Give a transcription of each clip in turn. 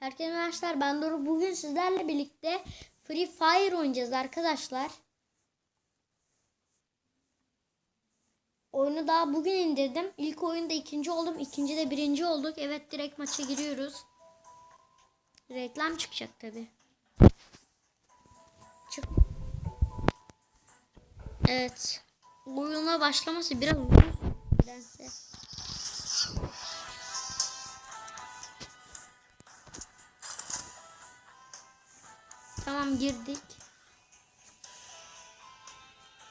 Herkese merhabalar. Ben Doru. Bugün sizlerle birlikte Free Fire oynayacağız arkadaşlar. Oyunu daha bugün indirdim. İlk oyunda ikinci oldum. ikinci de birinci olduk. Evet direkt maça giriyoruz. Reklam çıkacak tabi. Çık. Evet. Oyuna başlaması biraz uzun. Nedense. Tamam girdik.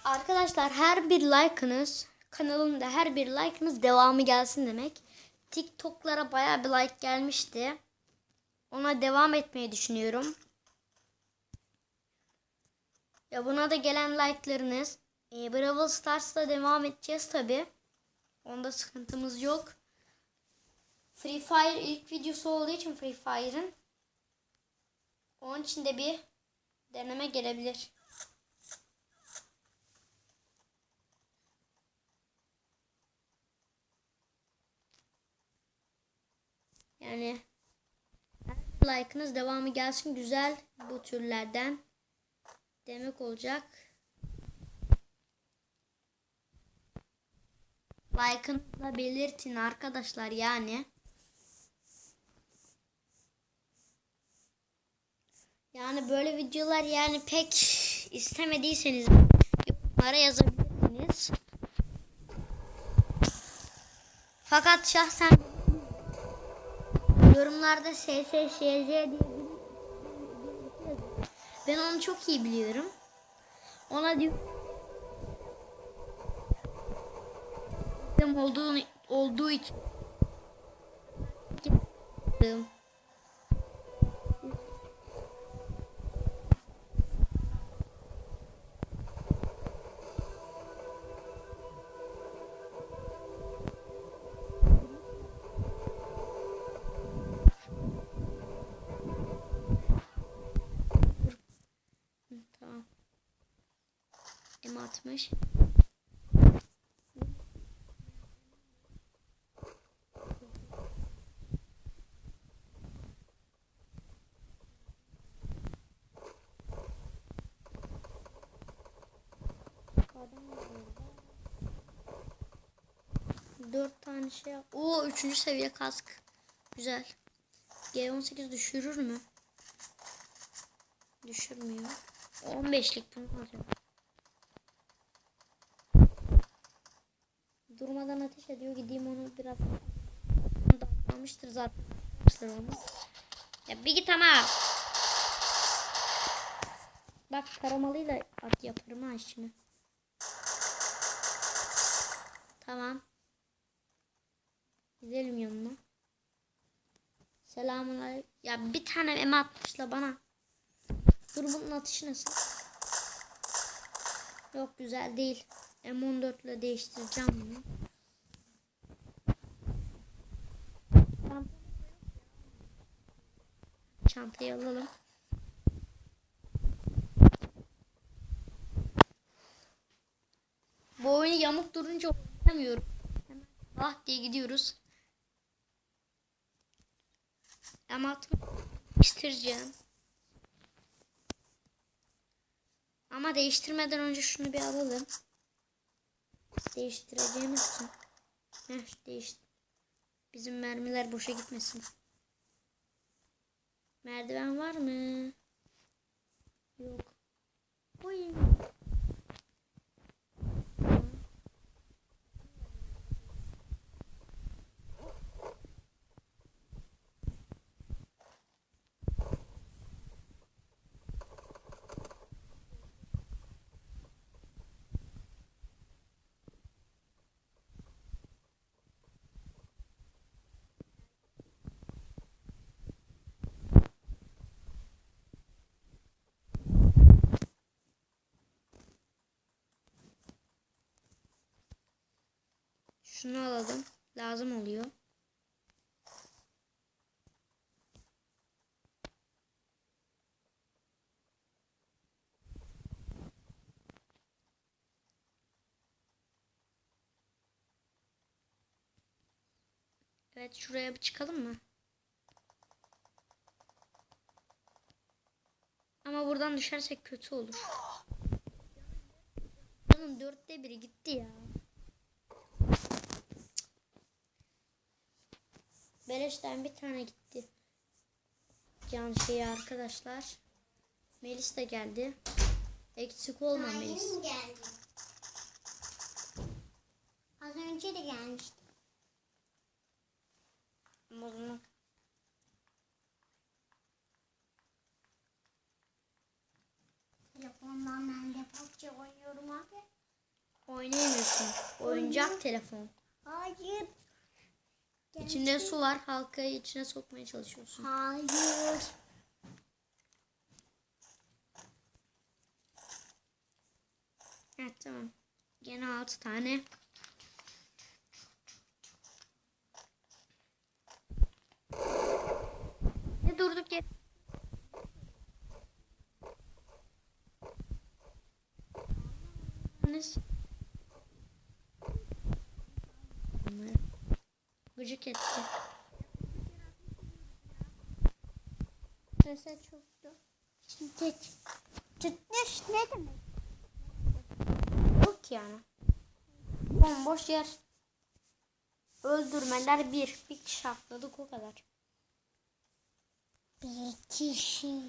Arkadaşlar her bir like'ınız kanalımda her bir like'ınız devamı gelsin demek. TikTok'lara baya bir like gelmişti. Ona devam etmeyi düşünüyorum. Ya buna da gelen like'larınız e, Brawl Stars'ta devam edeceğiz tabi. Onda sıkıntımız yok. Free Fire ilk videosu olduğu için Free Fire'ın onun için de bir deneme gelebilir. Yani like'ınız devamı gelsin güzel bu türlerden demek olacak. Like'ınızla belirtin arkadaşlar yani. Yani böyle videolar yani pek istemediyseniz yorumlara yazabilirsiniz. Fakat şahsen yorumlarda SSŞZ diye ben onu çok iyi biliyorum. Ona diyor olduğu olduğu için Tamam. M60. Dört tane şey. O üçüncü seviye kask. Güzel. G18 düşürür mü? Düşürmüyor. 15'lik bunu alacağım. Durmadan ateş ediyor. Gideyim onu biraz almıştır zaten. Ya bir git ama. Bak karamalıyla at yaparım ha işimi. Tamam. Gidelim yanına. Selamun aleyküm. Ya bir tane eme atmışla bana. Dur bunun atışı nasıl? Yok güzel değil. M14 ile değiştireceğim bunu. Çantayı alalım. Bu oyunu yamuk durunca oynamıyorum. Ah diye gidiyoruz. Ama atma değiştireceğim. Ama değiştirmeden önce şunu bir alalım. Değiştireceğimiz için. Heh değişti. Bizim mermiler boşa gitmesin. Merdiven var mı? Yok. Oy. Şunu alalım. Lazım oluyor. Evet şuraya bir çıkalım mı? Ama buradan düşersek kötü olur. Canım dörtte biri gitti ya. Beleşten bir tane gitti. Can şeyi arkadaşlar. Melis de geldi. Eksik olma Melis. Halim geldi. Az önce de gelmişti. O zaman Telefondan ben de PUBG oynuyorum abi. oynayamıyorsun. Oyuncak telefon. Hayır. İçinde su var. Halkayı içine sokmaya çalışıyorsun. Hayır. Evet tamam. Gene 6 tane. Ne durduk ya? Ne Gıcık etti. Sese çoktu. Şiddet. Tutmuş ne demek? Yok yani. Bomboş yer. Öldürmeler bir. Bir kişi atladık o kadar. Bir kişi.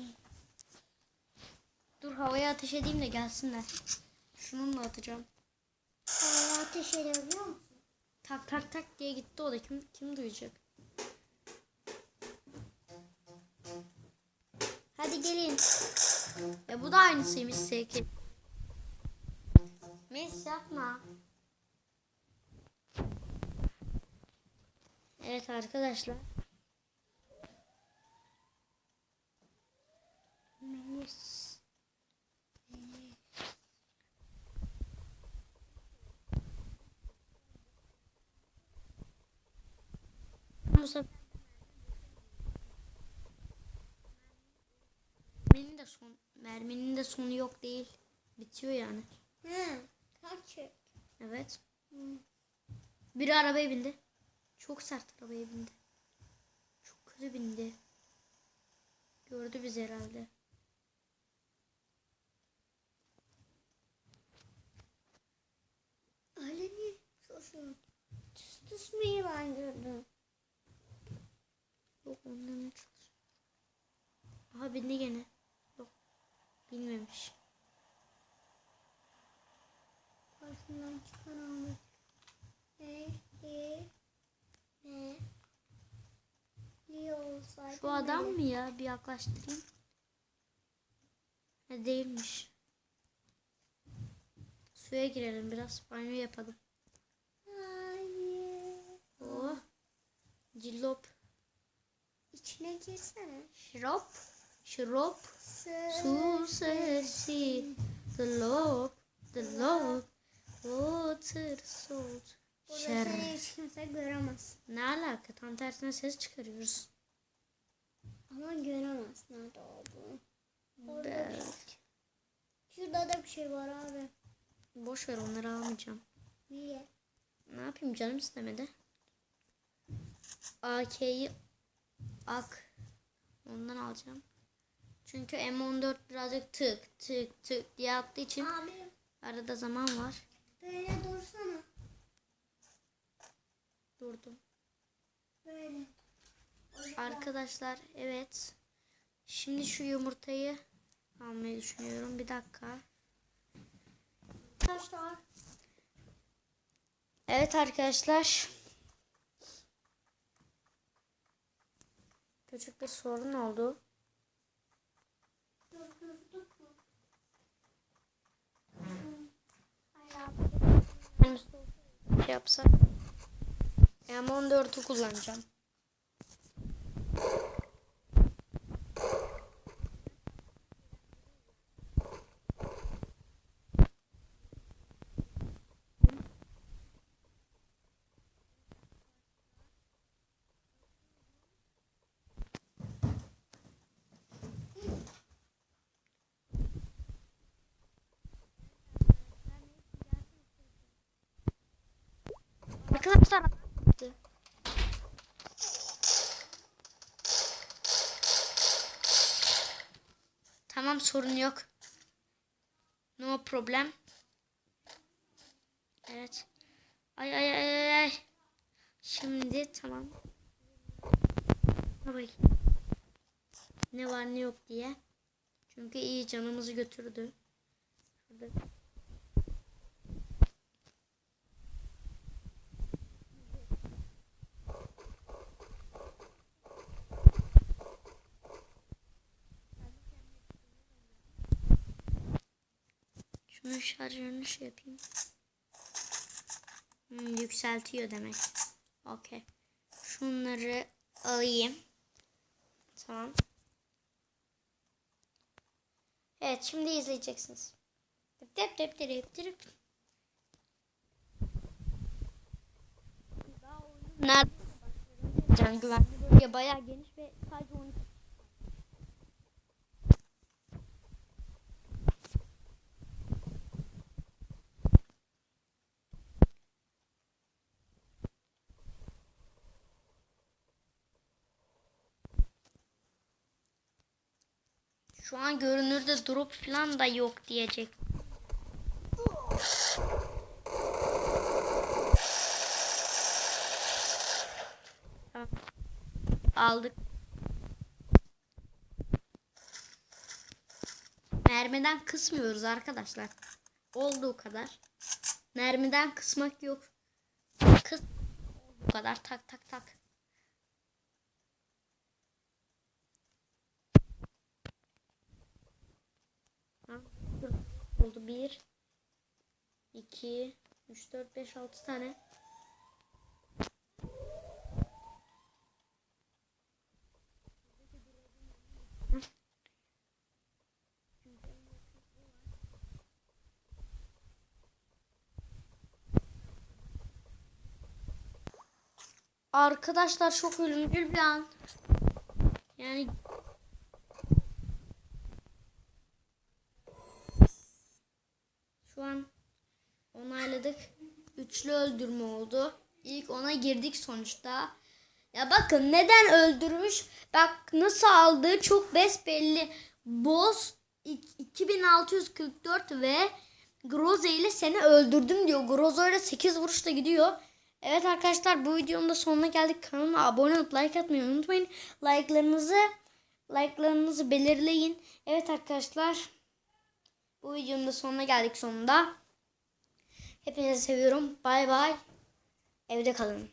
Dur havaya ateş edeyim de gelsinler. Şununla atacağım. Havaya ateş edebiliyor musun? Tak tak tak diye gitti o da kim kim duyacak? Hadi gelin. Ya bu da aynısıymış Seki. Mes yapma. Evet arkadaşlar. Melis. Bu sefer merminin de son merminin de sonu yok değil. Bitiyor yani. Hı. Kaç? Evet. Biri arabaya bindi. Çok sert arabaya bindi. Çok kötü bindi. Gördü bizi herhalde. Aleni susun. Tıs tısmayı ben gördüm. Yok ondan ne çalışıyor? Aha bindi gene. Bilmemiş. Karşımdan çıkan Ahmet. Ne? Ne? Ne? Niye olsaydı? Şu adam mı ya? Bir yaklaştırayım. Ha, değilmiş. Suya girelim biraz. Banyo yapalım. Hayır. Oh. Cillop. İçine girsene. Şirop. Sı. Su sesi. The lop. Water salt. Seni hiç kimse göremez. Ne alaka? Tam tersine ses çıkarıyoruz. Ama göremez nerede olduğunu. Orada Be- bir şey. Şurada da bir şey var abi. Boş ver onları almayacağım. Niye? Ne yapayım canım istemedi. AK'yi ak. Ondan alacağım. Çünkü M14 birazcık tık tık tık diye attığı için Abi arada zaman var. böyle dursana. Durdum. Böyle. Arkadaşlar evet. Şimdi şu yumurtayı almayı düşünüyorum. Bir dakika. Var? Evet arkadaşlar. Küçük bir sorun oldu. M14 yapsam. M14'ü kullanacağım. Arkadaşlar Tamam Tamam sorun yok. No problem. Evet. Ay ay ay ay. Şimdi tamam. Bakayım. Ne var ne yok diye. Çünkü iyi canımızı götürdü. Şurada. Şunun şarjörünü şey yapayım. Hmm, yükseltiyor demek. Okey. Şunları alayım. Tamam. Evet şimdi izleyeceksiniz. Dip dip dip dip dip. Nerede? Can güvenli bölge bayağı geniş ve Şu an görünürde drop falan da yok diyecek. Aldık. Mermiden kısmıyoruz arkadaşlar. Olduğu kadar. Mermiden kısmak yok. Kıs bu kadar tak tak tak. Ha, dur. Oldu. 1 2 3 4 5 6 tane. Arkadaşlar çok ölümcül bir an. Yani Şu an onayladık. Üçlü öldürme oldu. İlk ona girdik sonuçta. Ya bakın neden öldürmüş? Bak nasıl aldığı çok besbelli. Boss 2644 ve Groza ile seni öldürdüm diyor. Groza ile 8 vuruşta gidiyor. Evet arkadaşlar bu videonun da sonuna geldik. Kanalıma abone olup like atmayı unutmayın. Like'larınızı like'larınızı belirleyin. Evet arkadaşlar. Bu videonun da sonuna geldik sonunda. Hepinizi seviyorum. Bay bay. Evde kalın.